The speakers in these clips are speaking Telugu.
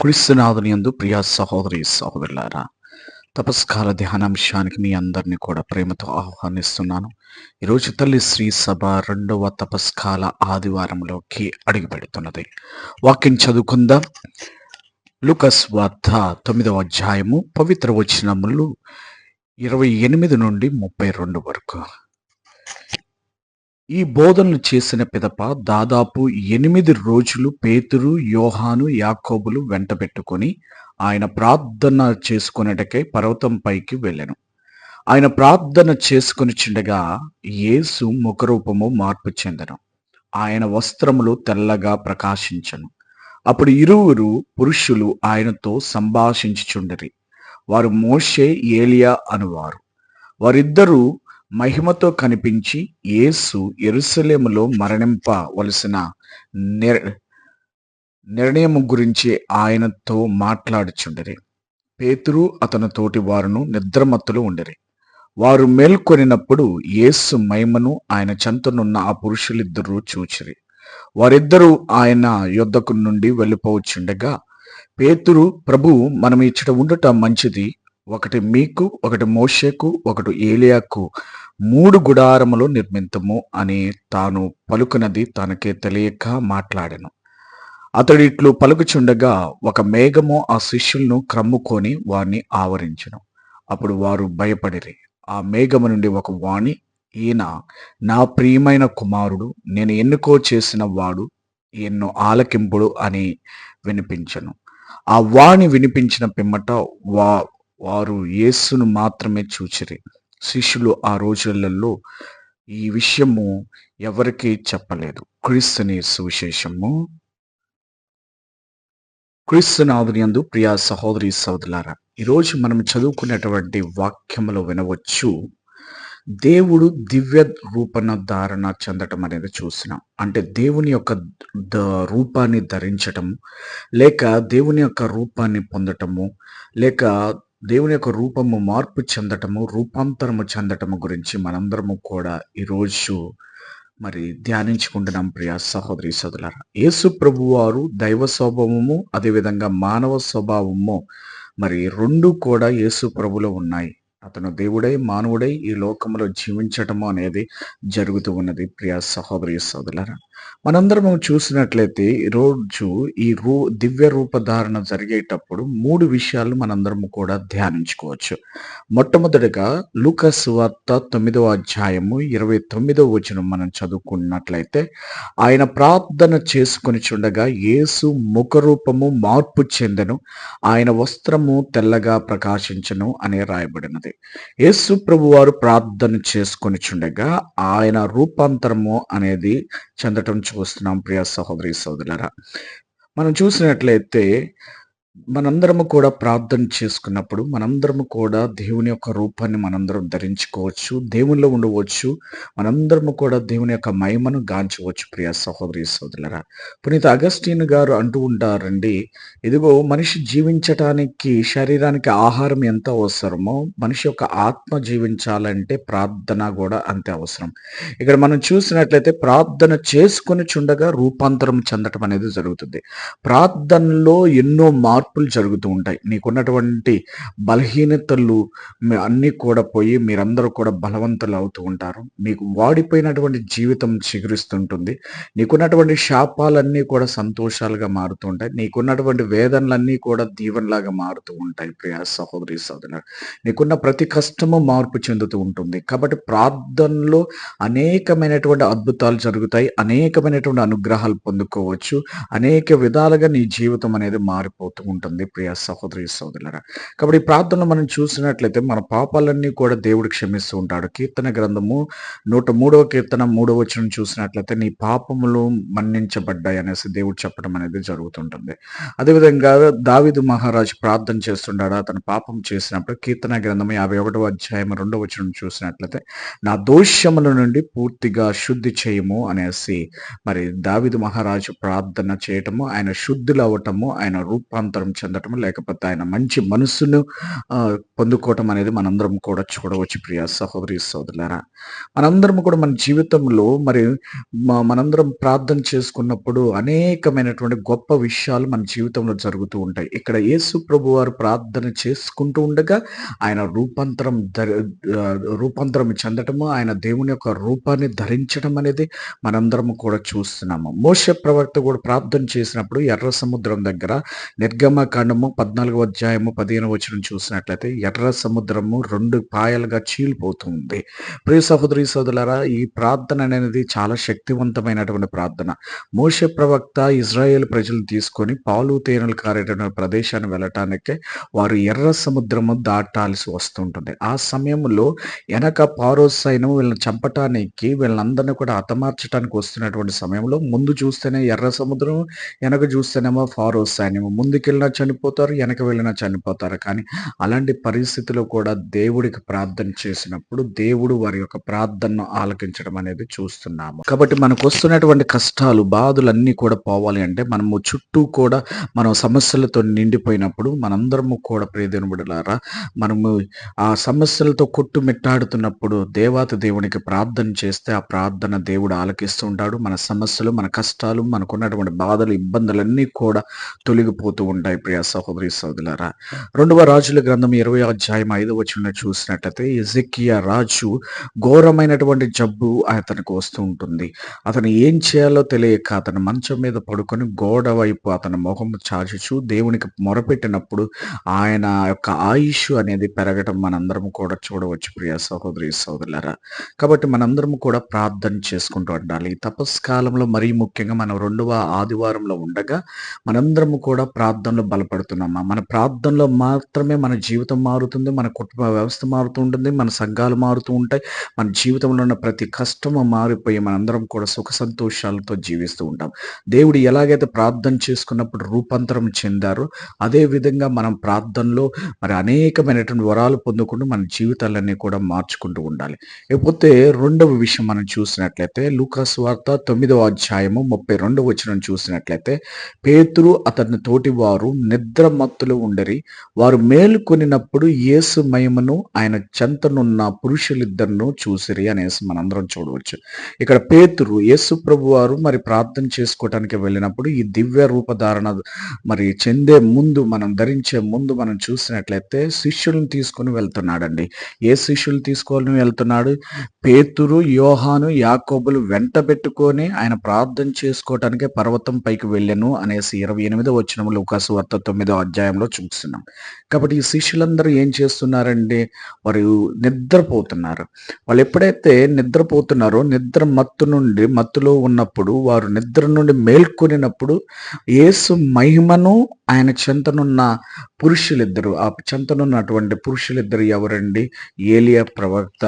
క్రీస్తునాథుని యందు ప్రియా సహోదరి సహోదరులారా తపస్కాల ధ్యానాంశానికి మీ అందరినీ కూడా ప్రేమతో ఆహ్వానిస్తున్నాను. ఈరోజు తల్లి శ్రీ సభ రెండవ తపస్కాల ఆదివారంలోకి అడుగుపెడుతున్నది. వాక్యం చదువుకుందాం. లుకస్ వార్త తొమ్మిదవ అధ్యాయము పవిత్ర వచనములు ఇరవై ఎనిమిది నుండి ముప్పై రెండు వరకు. ఈ బోధనలు చేసిన పిదప దాదాపు ఎనిమిది రోజులు పేతురు యోహాను యాకోబులు వెంట పెట్టుకొని ఆయన ప్రార్థన చేసుకునేటకై పర్వతం పైకి వెళ్ళాను. ఆయన ప్రార్థన చేసుకుని చిండగా యేసు ముఖరూపము మార్పు చెందను. ఆయన వస్త్రములు తెల్లగా ప్రకాశించను. అప్పుడు ఇరువురు పురుషులు ఆయనతో సంభాషించుచుండరి. వారు మోషే ఏలియా అనువారు. వారిద్దరూ మహిమతో కనిపించి యేసు ఎరుసలేములో మరణింపవలసిన నిర్ నిర్ణయం గురించి ఆయనతో మాట్లాడుచుండరి. పేతురు అతని తోటి వారును నిద్రమత్తులు ఉండరి. వారు మేల్కొనినప్పుడు యేసు మహిమను ఆయన చెంతనున్న ఆ పురుషులిద్దరూ చూచిరి. వారిద్దరూ ఆయన యొద్దకు నుండి వెళ్ళిపోవచ్చుండగా పేతురు ప్రభు మనం ఇచ్చట ఉండటం మంచిది ఒకటి మీకు ఒకటి మోషేకు ఒకటి ఏలియాకు మూడు గుడారములు నిర్మింతము అని తాను పలుకునది తనకే తెలియక మాట్లాడెను. అతడు ఇట్లు పలుకుచుండగా ఒక మేఘము ఆ శిష్యులను క్రమ్ముకొని వారిని ఆవరించను. అప్పుడు వారు భయపడిరి. ఆ మేఘము నుండి ఒక వాణి ఈయన నా ప్రియమైన కుమారుడు నేను ఎన్నుకో చేసిన వాడు ఎన్నో ఆలకింపుడు అని వినిపించను. ఆ వాణి వినిపించిన పిమ్మట వా వారు యేసును మాత్రమే చూచిరి. శిష్యులు ఆ రోజులలో ఈ విషయము ఎవరికీ చెప్పలేదు. క్రీస్తుని సువిశేషము. క్రీస్తునాథుని యందు ప్రియా సహోదరి సహోదరులారా ఈరోజు మనం చదువుకునేటువంటి వాక్యములో వినవచ్చు. దేవుడు దివ్య రూపణ ధారణ చెందటం అనేది చూసినాం. అంటే దేవుని యొక్క ద రూపాన్ని ధరించటము లేక దేవుని యొక్క రూపాన్ని పొందటము లేక దేవుని యొక్క రూపము మార్పు చెందటము రూపాంతరము చెందటము గురించి మనందరము కూడా ఈరోజు మరి ధ్యానించుకుంటున్నాం ప్రియ సహోదరి సోదరులారా. యేసు ప్రభు వారు దైవ స్వభావము అదేవిధంగా మానవ స్వభావము మరి రెండు కూడా యేసు ప్రభులో ఉన్నాయి. అతను దేవుడై మానవుడై ఈ లోకంలో జీవించటము అనేది జరుగుతూ ఉన్నది ప్రియ సహోదరి సోదరులారా. మనందరం చూసినట్లయితే ఈరోజు ఈ రూ దివ్య రూపధారణ జరిగేటప్పుడు మూడు విషయాలు మనందరం కూడా ధ్యానించుకోవచ్చు. మొట్టమొదటిగా లూకస్ వార్త తొమ్మిదవ అధ్యాయము ఇరవై తొమ్మిదవ వచనం మనం చదువుకున్నట్లయితే ఆయన ప్రార్థన చేసుకుని చుండగా యేసు ముఖరూపము మార్పు చెందను ఆయన వస్త్రము తెల్లగా ప్రకాశించను అనే రాయబడినది. యేసు ప్రభువారు ప్రార్థన చేసుకొని చుండగా ఆయన రూపాంతరము అనేది చెందటం చూస్తున్నాం ప్రియ సహోదరి సోదరులరా. మనం చూసినట్లయితే మనందరము కూడా ప్రార్థన చేసుకున్నప్పుడు మనందరము కూడా దేవుని యొక్క రూపాన్ని మనందరం ధరించుకోవచ్చు దేవునిలో ఉండవచ్చు మనందరము కూడా దేవుని యొక్క మహిమను గాంచవచ్చు ప్రియ సహోదరి సోదరులరా. పునీత అగస్టీన్ గారు అంటూ ఉంటారండి ఇదిగో మనిషి జీవించటానికి శరీరానికి ఆహారం ఎంత అవసరమో మనిషి యొక్క ఆత్మ జీవించాలంటే ప్రార్థన కూడా అంతే అవసరం. ఇక్కడ మనం చూసినట్లయితే ప్రార్థన చేసుకుని చుండగా రూపాంతరం చెందటం అనేది జరుగుతుంది. ప్రార్థనలో ఎన్నో మార్పు మార్పులు జరుగుతూ ఉంటాయి. నీకున్నటువంటి బలహీనతలు మీ- అన్నీ కూడా పోయి మీరందరూ కూడా బలవంతులు అవుతూ ఉంటారు. నీకు వాడిపోయినటువంటి జీవితం చిగురిస్తుంటుంది. నీకున్నటువంటి శాపాలన్నీ కూడా సంతోషాలుగా మారుతూ ఉంటాయి. నీకున్నటువంటి వేదనలన్నీ కూడా దీవెనలాగా మారుతూ ఉంటాయి ప్రియా సహోదరి సోదరు నీకున్న ప్రతి కష్టము మార్పు చెందుతూ ఉంటుంది. కాబట్టి ప్రార్థనలో అనేకమైనటువంటి అద్భుతాలు జరుగుతాయి. అనేకమైనటువంటి అనుగ్రహాలు పొందుకోవచ్చు. అనేక విధాలుగా నీ జీవితం అనేది మారిపోతూ ఉంటుంది. ప్రియ సహోదరి సోదరులరా. కాబట్టి ఈ మనం చూసినట్లయితే మన పాపాలన్నీ కూడా దేవుడు క్షమిస్తూ ఉంటాడు. కీర్తన గ్రంథము నూట మూడవ కీర్తన మూడవ వచనం చూసినట్లయితే నీ పాపములు మన్నించబడ్డాయి అనేసి దేవుడు చెప్పడం అనేది జరుగుతుంటుంది. అదేవిధంగా దావిదు మహారాజు ప్రార్థన చేస్తుంటాడు. అతను పాపం చేసినప్పుడు కీర్తన గ్రంథం యాభై ఒకటవ అధ్యాయం రెండవ వచనం చూసినట్లయితే నా దోషముల నుండి పూర్తిగా శుద్ధి చేయము అనేసి మరి దావిదు మహారాజు ప్రార్థన చేయటము ఆయన శుద్ధులు అవ్వటము ఆయన రూపాంతరం రూపాంతరం చెందటం లేకపోతే ఆయన మంచి మనస్సును పొందుకోవటం అనేది మనందరం కూడా చూడవచ్చు ప్రియ సహోదరి సోదరులారా. మనందరం కూడా మన జీవితంలో మరి మనందరం ప్రార్థన చేసుకున్నప్పుడు అనేకమైనటువంటి గొప్ప విషయాలు మన జీవితంలో జరుగుతూ ఉంటాయి. ఇక్కడ యేసు ప్రభు వారు ప్రార్థన చేసుకుంటూ ఉండగా ఆయన రూపాంతరం రూపాంతరం చెందటము ఆయన దేవుని యొక్క రూపాన్ని ధరించడం అనేది మనందరం కూడా చూస్తున్నాము. మోస ప్రవక్త కూడా ప్రార్థన చేసినప్పుడు ఎర్ర సముద్రం దగ్గర నిర్గమకాండము పద్నాలుగో అధ్యాయము పదిహేను వచ్చిన చూసినట్లయితే ఎర్ర సముద్రము రెండు పాయలుగా చీలిపోతుంది. ప్రియ సహోదరి సోదరులారా ఈ ప్రార్థన అనేది చాలా శక్తివంతమైనటువంటి ప్రార్థన. మోష ప్రవక్త ఇజ్రాయేల్ ప్రజలు తీసుకొని పాలు తేనెలు కారేటువంటి ప్రదేశాన్ని వెళ్ళటానికి వారు ఎర్ర సముద్రము దాటాల్సి వస్తుంటుంది. ఆ సమయంలో వెనక పారో సైన్యం వీళ్ళని చంపటానికి వీళ్ళందరినీ కూడా హతమార్చడానికి వస్తున్నటువంటి సమయంలో ముందు చూస్తేనే ఎర్ర సముద్రం వెనక చూస్తేనేమో ఫారో సైన్యం వెళ్ళినా చనిపోతారు వెనక వెళ్ళినా చనిపోతారు. కానీ అలాంటి పరిస్థితిలో కూడా దేవుడికి ప్రార్థన చేసినప్పుడు దేవుడు వారి యొక్క ప్రార్థనను ఆలకించడం అనేది చూస్తున్నాము. కాబట్టి మనకు వస్తున్నటువంటి కష్టాలు బాధలు అన్నీ కూడా పోవాలి అంటే మనము చుట్టూ కూడా మనం సమస్యలతో నిండిపోయినప్పుడు మనందరము కూడా ప్రియదేవుని మనము ఆ సమస్యలతో కొట్టుమిట్టాడుతున్నప్పుడు దేవాత దేవునికి ప్రార్థన చేస్తే ఆ ప్రార్థన దేవుడు ఆలకిస్తూ ఉంటాడు. మన సమస్యలు మన కష్టాలు మనకున్నటువంటి బాధలు ఇబ్బందులన్నీ కూడా తొలగిపోతూ ఉంటాయి. ప్రియ సహోదరి సోదరులారా రెండవ రాజుల గ్రంథం ఇరవై అధ్యాయం ఐదు వచ్చిన చూసినట్లయితే ఎజెకియా రాజు ఘోరమైనటువంటి జబ్బు అతనికి వస్తూ ఉంటుంది. అతను ఏం చేయాలో తెలియక అతను మంచం మీద పడుకొని గోడ వైపు అతని మొహం చాచుచు దేవునికి మొరపెట్టినప్పుడు ఆయన యొక్క ఆయుష్ అనేది పెరగటం మనందరం కూడా చూడవచ్చు ప్రియ సహోదరి సోదరులారా. కాబట్టి మనందరం కూడా ప్రార్థన చేసుకుంటూ ఉండాలి. తపస్కాలంలో మరీ ముఖ్యంగా మనం రెండవ ఆదివారంలో ఉండగా మనందరం కూడా ప్రార్థన ప్రార్థనలో బలపడుతున్నామా మన ప్రార్థనలో మాత్రమే మన జీవితం మారుతుంది మన కుటుంబ వ్యవస్థ మారుతూ ఉంటుంది మన సంఘాలు మారుతూ ఉంటాయి మన జీవితంలో ఉన్న ప్రతి కష్టము మారిపోయి మనందరం కూడా సుఖ సంతోషాలతో జీవిస్తూ ఉంటాం. దేవుడు ఎలాగైతే ప్రార్థన చేసుకున్నప్పుడు రూపాంతరం చెందారో అదే విధంగా మనం ప్రార్థనలో మరి అనేకమైనటువంటి వరాలు పొందుకుంటూ మన జీవితాలన్నీ కూడా మార్చుకుంటూ ఉండాలి. లేకపోతే రెండవ విషయం మనం చూసినట్లయితే లూకాస్ వార్త తొమ్మిదవ అధ్యాయము ముప్పై రెండవ వచనం చూసినట్లయితే పేతురు అతని తోటి వారు నిద్ర నిద్రమత్తులు ఉండరి. వారు మేలుకొనినప్పుడు యేసు మహిమను ఆయన చెంతనున్న పురుషులిద్దరిను చూసిరి అనేసి మనందరం చూడవచ్చు. ఇక్కడ పేతురు యేసు ప్రభు వారు మరి ప్రార్థన చేసుకోవటానికి వెళ్ళినప్పుడు ఈ దివ్య రూపధారణ మరి చెందే ముందు మనం ధరించే ముందు మనం చూసినట్లయితే శిష్యులను తీసుకొని వెళ్తున్నాడండి. ఏ శిష్యులు తీసుకొని వెళ్తున్నాడు? పేతురు యోహాను యాకోబులు వెంట పెట్టుకొని ఆయన ప్రార్థన చేసుకోవటానికి పర్వతం పైకి వెళ్ళాను అనేసి ఇరవై ఎనిమిదో వచ్చిన సువార్త తొమ్మిదో అధ్యాయంలో చూస్తున్నాం. కాబట్టి ఈ శిష్యులందరూ ఏం చేస్తున్నారండి వారు నిద్రపోతున్నారు. వాళ్ళు ఎప్పుడైతే నిద్రపోతున్నారో నిద్ర మత్తు నుండి మత్తులో ఉన్నప్పుడు వారు నిద్ర నుండి మేల్కొనినప్పుడు యేసు మహిమను ఆయన చెంతనున్న పురుషులిద్దరు ఆ చెంతనున్నటువంటి పురుషులిద్దరు ఎవరండి? ఏలియా ప్రవక్త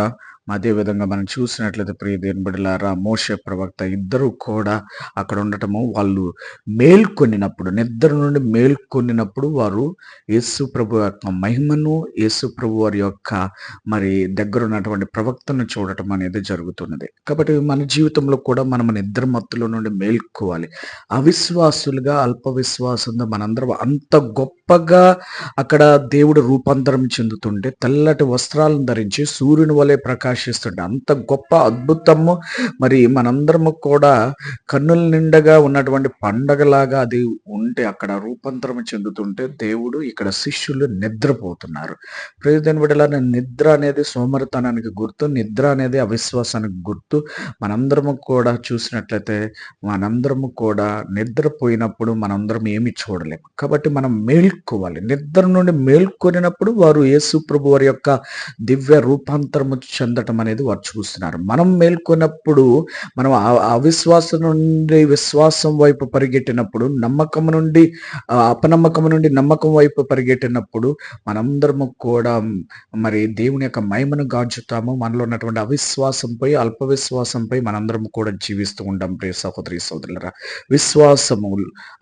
అదేవిధంగా మనం చూసినట్లయితే ప్రియ దేనిబడిలారా మోషే ప్రవక్త ఇద్దరు కూడా అక్కడ ఉండటము వాళ్ళు మేల్కొనినప్పుడు నిద్ర నుండి మేల్కొనినప్పుడు వారు యేసు ప్రభు యొక్క మహిమను యేసు ప్రభు వారి యొక్క మరి దగ్గర ఉన్నటువంటి ప్రవక్తను చూడటం అనేది జరుగుతున్నది. కాబట్టి మన జీవితంలో కూడా మనం నిద్ర మత్తులో నుండి మేల్కోవాలి. అవిశ్వాసులుగా అల్ప విశ్వాసంతో మనందరం అంత గొప్పగా అక్కడ దేవుడు రూపాంతరం చెందుతుంటే తెల్లటి వస్త్రాలను ధరించి సూర్యుని వలె ప్రకాశిస్తుండే. అంత గొప్ప అద్భుతము. మరి మనందరము కూడా కన్నుల నిండగా ఉన్నటువంటి పండగలాగా అది ఉంటే అక్కడ రూపాంతరం చెందుతుంటే దేవుడు ఇక్కడ శిష్యులు నిద్రపోతున్నారు. ప్రయోజన విడలా నిద్ర అనేది సోమరితనానికి గుర్తు నిద్ర అనేది అవిశ్వాసానికి గుర్తు. మనందరము కూడా చూసినట్లయితే మనందరము కూడా నిద్రపోయినప్పుడు మనందరం ఏమి చూడలేము. కాబట్టి మనం మేల్కోవాలి. నిద్ర నుండి మేల్కొనినప్పుడు వారు యేసు ప్రభు వారి యొక్క దివ్య రూపాంతరము పొందటం అనేది వారు చూస్తున్నారు. మనం మేల్కొన్నప్పుడు మనం అవిశ్వాసం నుండి విశ్వాసం వైపు పరిగెట్టినప్పుడు నమ్మకం నుండి అపనమ్మకం నుండి నమ్మకం వైపు పరిగెట్టినప్పుడు మనందరము కూడా మరి దేవుని యొక్క మహిమను గాంచుతాము మనలో ఉన్నటువంటి అవిశ్వాసంపై అల్ప విశ్వాసంపై మనందరం కూడా జీవిస్తూ ఉంటాం ప్రియ సహోదరి సోదరులరా విశ్వాసము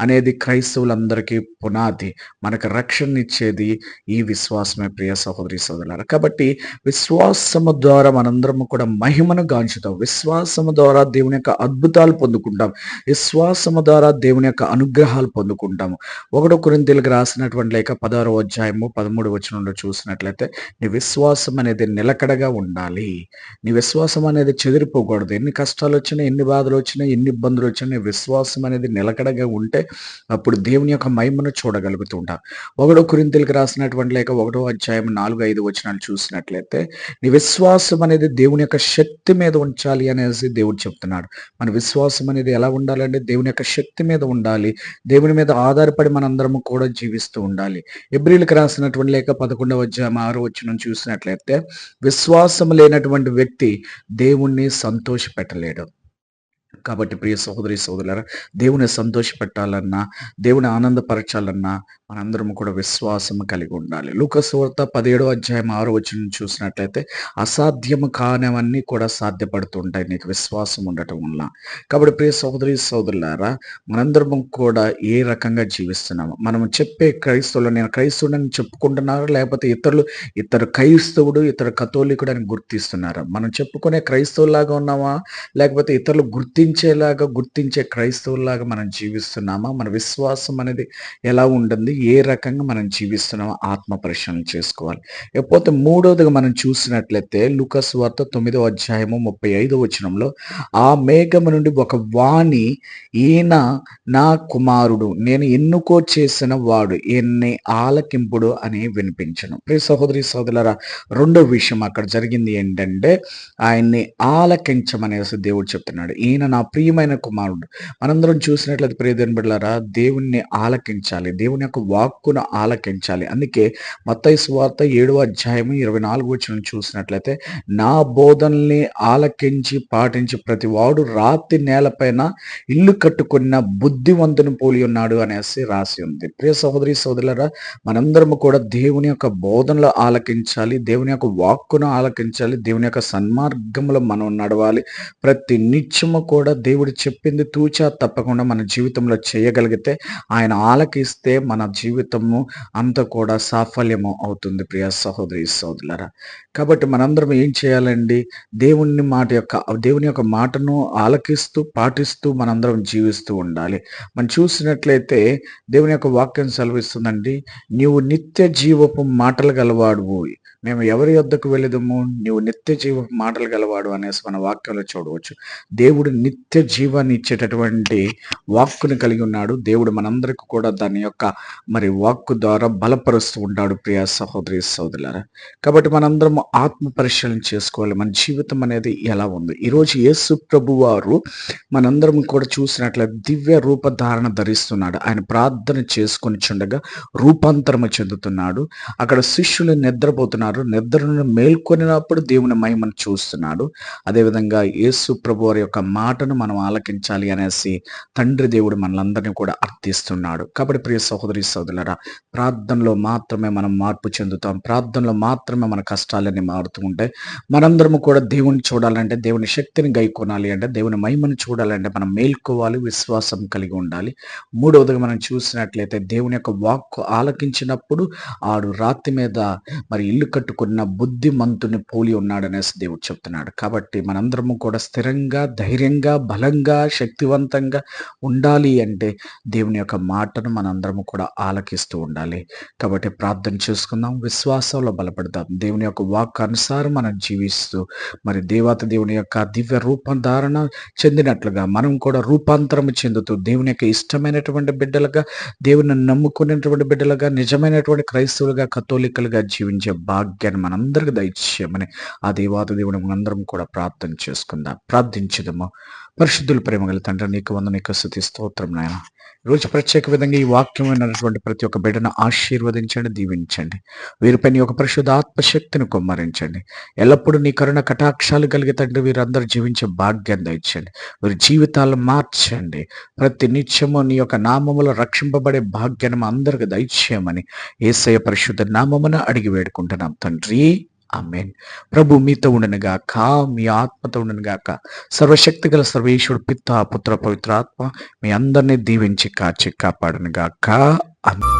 అనేది క్రైస్తవులందరికీ పునాది. మనకు రక్షణ ఇచ్చేది ఈ విశ్వాసమే ప్రియ సహోదరి సోదరులారా. కాబట్టి విశ్వాసము ద్వారా ద్వారా మనందరం కూడా మహిమను గాంచుతాం. విశ్వాసము ద్వారా దేవుని యొక్క అద్భుతాలు పొందుకుంటాం. విశ్వాసము ద్వారా దేవుని యొక్క అనుగ్రహాలు పొందుకుంటాము. ఒకటో కొరింతీలకు రాసినటువంటి లేక పదహారో అధ్యాయము పదమూడు వచనంలో చూసినట్లయితే నీ విశ్వాసం అనేది నిలకడగా ఉండాలి. నీ విశ్వాసం అనేది చెదిరిపోకూడదు. ఎన్ని కష్టాలు వచ్చినా ఎన్ని బాధలు వచ్చినా ఎన్ని ఇబ్బందులు వచ్చినా నీ విశ్వాసం అనేది నిలకడగా ఉంటే అప్పుడు దేవుని యొక్క మహిమను చూడగలుగుతుంటాం. ఒకటో కొరింతీలకు రాసినటువంటి లేక ఒకటో అధ్యాయం నాలుగు ఐదు వచనాలు చూసినట్లయితే నీ విశ్వాసం అనేది దేవుని యొక్క శక్తి మీద ఉంచాలి అనేసి దేవుడు చెప్తున్నాడు. మన విశ్వాసం అనేది ఎలా ఉండాలంటే దేవుని యొక్క శక్తి మీద ఉండాలి. దేవుని మీద ఆధారపడి మనందరము కూడా జీవిస్తూ ఉండాలి. ఎబ్రిల్కి రాసినటువంటి లేక పదకొండవ అధ్యాయం ఆరో వచ్చిన చూసినట్లయితే విశ్వాసం లేనటువంటి వ్యక్తి దేవుణ్ణి సంతోష పెట్టలేడు కాబట్టి ప్రియ సహోదరి సహోదరులారా దేవుని సంతోషపెట్టాలన్నా దేవుని ఆనందపరచాలన్నా మనందరం కూడా విశ్వాసం కలిగి ఉండాలి. లూకసువార్త పదిహేడో అధ్యాయం ఆరో వచ్చిన చూసినట్లయితే అసాధ్యము కానివన్నీ కూడా సాధ్యపడుతుంటాయి. నీకు విశ్వాసం ఉండటం వల్ల. కాబట్టి ప్రియ సహోదరి సహోదరులారా మనందరం కూడా ఏ రకంగా జీవిస్తున్నాము మనం చెప్పే క్రైస్తవులు నేను క్రైస్తవుడని చెప్పుకుంటున్నారా లేకపోతే ఇతరులు ఇతరు క్రైస్తవుడు ఇతరు కథోలికుడు అని గుర్తిస్తున్నారా? మనం చెప్పుకునే క్రైస్తవులాగా ఉన్నామా లేకపోతే ఇతరులు గుర్తించేలాగా గుర్తించే క్రైస్తవుల్లాగా మనం జీవిస్తున్నామా? మన విశ్వాసం అనేది ఎలా ఉంటుంది? ఏ రకంగా మనం జీవిస్తున్నామో? ఆత్మ పరిశీలన చేసుకోవాలి. లేకపోతే మూడవదిగా మనం చూసినట్లయితే లుకస్ వార్త తొమ్మిదో అధ్యాయము ముప్పై ఐదో వచనంలో ఆ మేఘము నుండి ఒక వాణి ఈయన నా కుమారుడు నేను ఎన్నుకో చేసిన వాడు ఎన్ని ఆలకింపుడు అని వినిపించను. ప్రియ సహోదరి సహోదరులారా రెండో విషయం అక్కడ జరిగింది ఏంటంటే ఆయన్ని ఆలకించమనేసి దేవుడు చెప్తున్నాడు. ఈయన నా నా ప్రియమైన కుమారుడు మనందరం చూసినట్లయితే ప్రియదేని బిడ్డలారా దేవుణ్ణి ఆలకించాలి దేవుని యొక్క వాక్కును ఆలకించాలి. అందుకే మత్తయి వార్త ఏడవ అధ్యాయము ఇరవై నాలుగు వచ్చిన చూసినట్లయితే నా బోధనల్ని ఆలకించి పాటించి ప్రతి వాడు రాతి నేలపైన ఇల్లు కట్టుకున్న బుద్ధివంతుని పోలి ఉన్నాడు అనేసి రాసి ఉంది. ప్రియ సహోదరి సోదరులరా మనందరము కూడా దేవుని యొక్క బోధనలు ఆలకించాలి దేవుని యొక్క వాక్కును ఆలకించాలి దేవుని యొక్క సన్మార్గంలో మనం నడవాలి. ప్రతి నిత్యము కూడా దేవుడు చెప్పింది తూచా తప్పకుండా మన జీవితంలో చేయగలిగితే ఆయన ఆలకిస్తే మన జీవితము అంత కూడా సాఫల్యము అవుతుంది ప్రియ సహోదరి సోదరులరా. కాబట్టి మనందరం ఏం చేయాలండి? దేవుని మాట యొక్క దేవుని యొక్క మాటను ఆలకిస్తూ పాటిస్తూ మనందరం జీవిస్తూ ఉండాలి. మనం చూసినట్లయితే దేవుని యొక్క వాక్యం సెలవిస్తుందండి నీవు నిత్య జీవపు మాటలు గలవాడు మేము ఎవరి యొద్దకు వెళ్ళదము? నీవు నిత్య జీవ మాటలు గలవాడు అనేసి మన వాక్యంలో చూడవచ్చు. దేవుడు నిత్య జీవాన్ని ఇచ్చేటటువంటి వాక్కుని కలిగి ఉన్నాడు. దేవుడు మనందరికి కూడా దాని యొక్క మరి వాక్కు ద్వారా బలపరుస్తూ ఉంటాడు ప్రియా సహోదరి సహోదరులారా కాబట్టి మనందరం ఆత్మ పరిశీలన చేసుకోవాలి. మన జీవితం అనేది ఎలా ఉంది? ఈరోజు యేసు ప్రభు వారు మనందరం కూడా చూసినట్లయితే దివ్య రూపధారణ ధరిస్తున్నాడు. ఆయన ప్రార్థన చేసుకొని చుండగా రూపాంతరము చెందుతున్నాడు. అక్కడ శిష్యులు నిద్రపోతున్నారు. నిద్రను మేల్కొనినప్పుడు దేవుని మహిమను చూస్తున్నాడు. అదేవిధంగా యేసు ప్రభు వారి యొక్క మాటను మనం ఆలకించాలి అనేసి తండ్రి దేవుడు మనలందరినీ కూడా అర్థిస్తున్నాడు. కాబట్టి ప్రియ సహోదరి సోదరులరా ప్రార్థనలో మాత్రమే మనం మార్పు చెందుతాం. ప్రార్థనలో మాత్రమే మన కష్టాలన్నీ మారుతూ ఉంటాయి. మనందరము కూడా దేవుని చూడాలంటే దేవుని శక్తిని గైకొనాలి అంటే దేవుని మహిమను చూడాలంటే మనం మేల్కోవాలి విశ్వాసం కలిగి ఉండాలి. మూడవదిగా మనం చూసినట్లయితే దేవుని యొక్క వాక్కు ఆలకించినప్పుడు ఆడు రాతి మీద మరి ఇల్లు ఆకట్టుకున్న బుద్ధిమంతుని పోలి ఉన్నాడనేసి దేవుడు చెప్తున్నాడు. కాబట్టి మనందరము కూడా స్థిరంగా ధైర్యంగా బలంగా శక్తివంతంగా ఉండాలి అంటే దేవుని యొక్క మాటను మనందరము కూడా ఆలకిస్తూ ఉండాలి. కాబట్టి ప్రార్థన చేసుకుందాం విశ్వాసంలో బలపడదాం. దేవుని యొక్క వాక్ అనుసారం మనం జీవిస్తూ మరి దేవత దేవుని యొక్క దివ్య రూపం ధారణ చెందినట్లుగా మనం కూడా రూపాంతరం చెందుతూ దేవుని యొక్క ఇష్టమైనటువంటి బిడ్డలుగా దేవుని నమ్ముకునేటువంటి బిడ్డలుగా నిజమైనటువంటి క్రైస్తవులుగా కథోలికలుగా జీవించే భాగ్యాన్ని మనందరికి దయచేయమని ఆ దేవాత దేవుని మనందరం కూడా ప్రార్థన చేసుకుందాం ప్రార్థించదము. పరిశుద్ధుల ప్రేమగల తండ్రి నీకు వంద నీకు స్థుతి స్తోత్రం నాయన. రోజు ప్రత్యేక విధంగా ఈ వాక్యమైనటువంటి ప్రతి ఒక్క బిడ్డను ఆశీర్వదించండి దీవించండి. వీరిపై నీ యొక్క పరిశుద్ధ ఆత్మశక్తిని కుమ్మరించండి. ఎల్లప్పుడూ నీ కరుణ కటాక్షాలు కలిగే తండ్రి వీరందరూ జీవించే భాగ్యం దండి వీరి జీవితాలను మార్చండి. ప్రతి నిత్యము నీ యొక్క నామములో రక్షింపబడే భాగ్యం అందరికి దయచేయమని ఏసయ పరిశుద్ధ నామమున అడిగి వేడుకుంటున్నాం. తండ్రి ఆమెన్ ప్రభు మీతో ఉండనుగాక మీ ఆత్మతో ఉండనుగాక సర్వశక్తి గల సర్వేశ్వరుడు పిత్త పుత్ర పవిత్రాత్మ మీ అందరినీ దీవించి కాచి కాపాడనుగాక గాక.